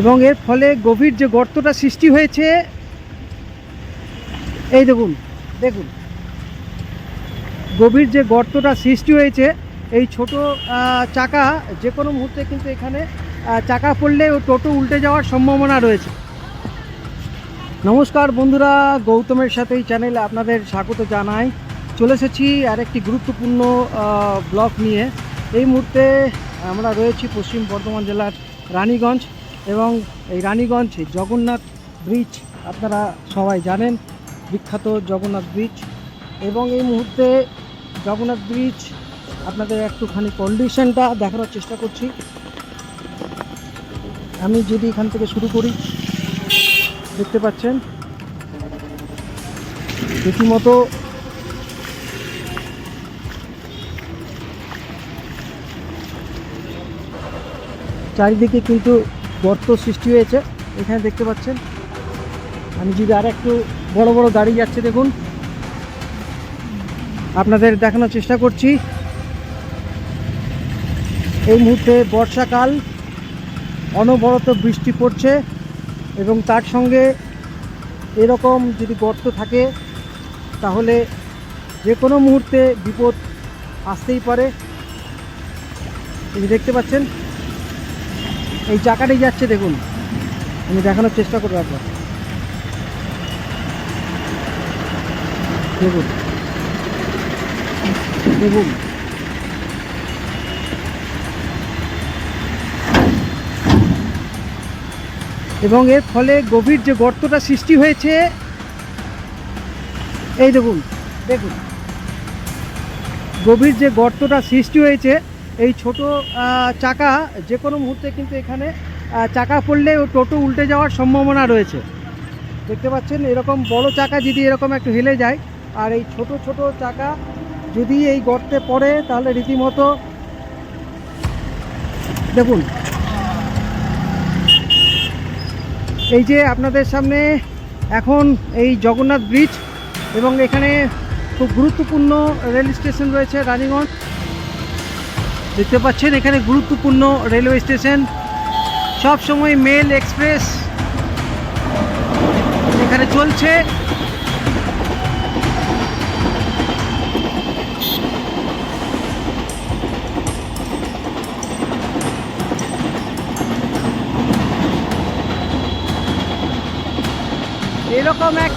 এবং এর ফলে গভীর যে গর্তটা সৃষ্টি হয়েছে, এই দেখুন দেখুন। গভীর যে গর্তটা সৃষ্টি হয়েছে, এই ছোট চাকা যে কোনো মুহূর্তে কিন্তু এখানে চাকা পড়লে ও টোটো উল্টে যাওয়ার সম্ভাবনা রয়েছে। নমস্কার বন্ধুরা, গৌতমের সাথে এই চ্যানেলে আপনাদের স্বাগত জানাই। চলে এসেছি আরেকটি গুরুত্বপূর্ণ ব্লক নিয়ে। এই মুহূর্তে আমরা রয়েছি পশ্চিম বর্ধমান জেলার রানীগঞ্জ। এবং এই রানীগঞ্জ জগন্নাথ ব্রিজ, আপনারা সবাই জানেন, বিখ্যাত জগন্নাথ ব্রিজ। এবং এই মুহূর্তে জগন্নাথ ব্রিজ, আপনাদের একটুখানি কন্ডিশনটা দেখানোর চেষ্টা করছি। আমি যদি এখান থেকে শুরু করি, দেখতে পাচ্ছেন? রীতিমতো চারিদিকে কিন্তু গর্ত সৃষ্টি হয়েছে। এখানে দেখতে পাচ্ছেন। আমি যদি আর একটু বড় বড় গাড়ি যাচ্ছে, দেখুন। আপনাদের দেখানোর চেষ্টা করছি। এই মুহূর্তে বর্ষাকাল, অনবরত বৃষ্টি পড়ছে এবং তার সঙ্গে এরকম যদি গর্ত থাকে, তাহলে যে কোনো মুহূর্তে বিপদ আসতেই পারে। দেখতে পাচ্ছেন এই চাকাটি যাচ্ছে দেখুন। আমি দেখানোর চেষ্টা করব একবার। দেখুন। দেখুন। এবং এর ফলে গভীর যে গর্তটা সৃষ্টি হয়েছে, এই দেখুন দেখুন। গভীর যে গর্তটা সৃষ্টি হয়েছে এই ছোট চাকা যে কোনো মুহূর্তে কিন্তু এখানে চাকা পড়লে টোটো উল্টে যাওয়ার সম্ভাবনা রয়েছে। দেখতে পাচ্ছেন, এরকম বড় চাকা যদি এরকম একটু হেলে যায়, আর এই ছোট ছোট চাকা যদি এই গর্তে পড়ে, তাহলে রীতিমতো দেখুন। এই যে আপনাদের সামনে এখন এই জগন্নাথ ব্রিজ এবং এখানে খুব গুরুত্বপূর্ণ রেল স্টেশন রয়েছে রানীগঞ্জ। দেখতে পাচ্ছেন, এখানে গুরুত্বপূর্ণ রেলওয়ে স্টেশন, সব সময় মেল এক্সপ্রেস এখানে চলছে। এরকম এক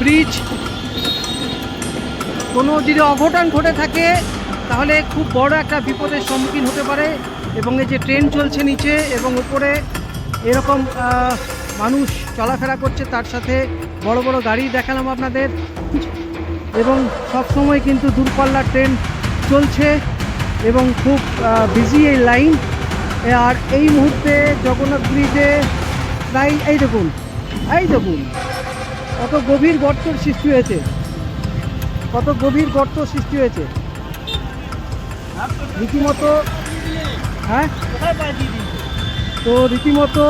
ব্রিজ, কোনো যদি অঘটন ঘটে থাকে তাহলে খুব বড় একটা বিপদের সম্মুখীন হতে পারে এবং এই যে ট্রেন চলছে নিচে এবং উপরে, এরকম মানুষ চলাফেরা করছে তার সাথে, বড় বড় গাড়ি দেখালাম আপনাদের। এবং সব সময় কিন্তু দূরপাল্লার ট্রেন চলছে এবং খুব বিজি এই লাইন আর এই মুহূর্তে জগন্নাথ ব্রিজে প্রায়, এই দেখুন এই দেখুন, কত গভীর গর্তর সৃষ্টি হয়েছে। কত গভীর গর্ত সৃষ্টি হয়েছে। রীতিমতো হ্যাঁ? তো রীতিমতো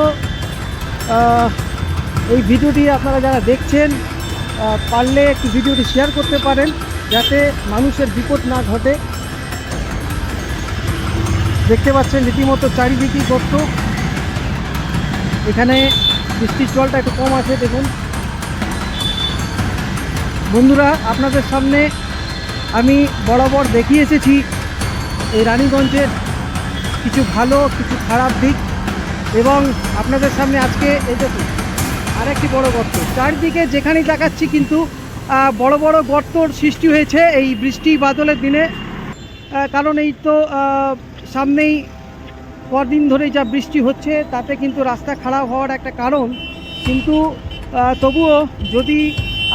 এই ভিডিওটি আপনারা যারা দেখছেন পারলে একটু ভিডিওটি শেয়ার করতে পারেন, যাতে মানুষের বিপদ না ঘটে। দেখতে পাচ্ছেন রীতিমতো চারিদিকে গর্ত। এখানে বৃষ্টির জলটা একটু কম আছে, দেখুন। বন্ধুরা, আপনাদের সামনে আমি বরাবর দেখিয়ে এসেছি এই রানীগঞ্জের কিছু ভালো, কিছু খারাপ দিক এবং আপনাদের সামনে আজকে এই দেখুন, আরেকটি বড় গর্ত। চারদিকে যেখানেই দেখাচ্ছি কিন্তু বড় বড় গর্তর সৃষ্টি হয়েছে এই বৃষ্টি বাদলের দিনে। কারণ এই তো সামনেই কদিন ধরে যা বৃষ্টি হচ্ছে, তাতে কিন্তু রাস্তা খারাপ হওয়ার একটা কারণ। কিন্তু তবুও যদি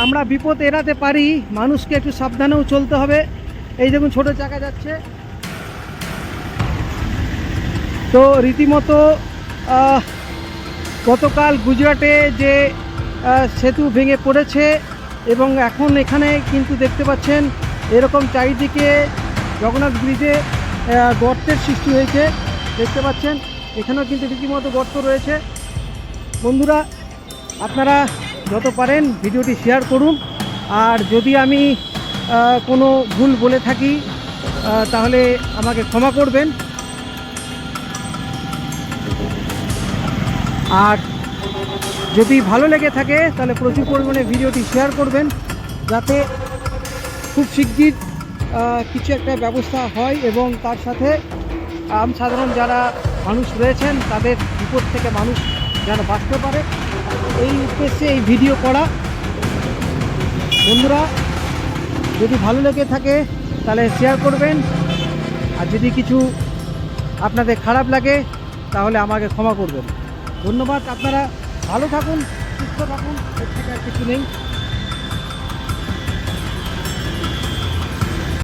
আমরা বিপদ এড়াতে পারি, মানুষকে একটু সাবধানেও চলতে হবে। এই দেখুন, ছোট চাকা যাচ্ছে। তো রীতিমতো গতকাল গুজরাটে যে সেতু ভেঙে পড়েছে এবং এখন এখানে কিন্তু দেখতে পাচ্ছেন এরকম চারিদিকে জগন্নাথ ব্রিজে গর্তের সৃষ্টি হয়েছে। দেখতে পাচ্ছেন, এখানেও কিন্তু রীতিমতো গর্ত রয়েছে। বন্ধুরা, আপনারা যত পারেন ভিডিওটি শেয়ার করুন। আর যদি আমি কোনো ভুল বলে থাকি তাহলে আমাকে ক্ষমা করবেন। আর যদি ভালো লেগে থাকে, তাহলে প্রচুর পরিমাণে ভিডিওটি শেয়ার করবেন, যাতে খুব শিগগির কিছু একটা ব্যবস্থা হয় এবং তার সাথে আম সাধারণ যারা মানুষ রয়েছেন, তাদের বিপদ থেকে মানুষ যেন বাঁচতে পারে। এই উদ্দেশ্যে এই ভিডিও করা। বন্ধুরা, যদি ভালো লেগে থাকে, তাহলে শেয়ার করবেন। আর যদি কিছু আপনাদের খারাপ লাগে, তাহলে আমাকে ক্ষমা করবেন। ধন্যবাদ আপনারা ভালো থাকুন সুস্থ থাকুন সত্যিকার কিছু নেই।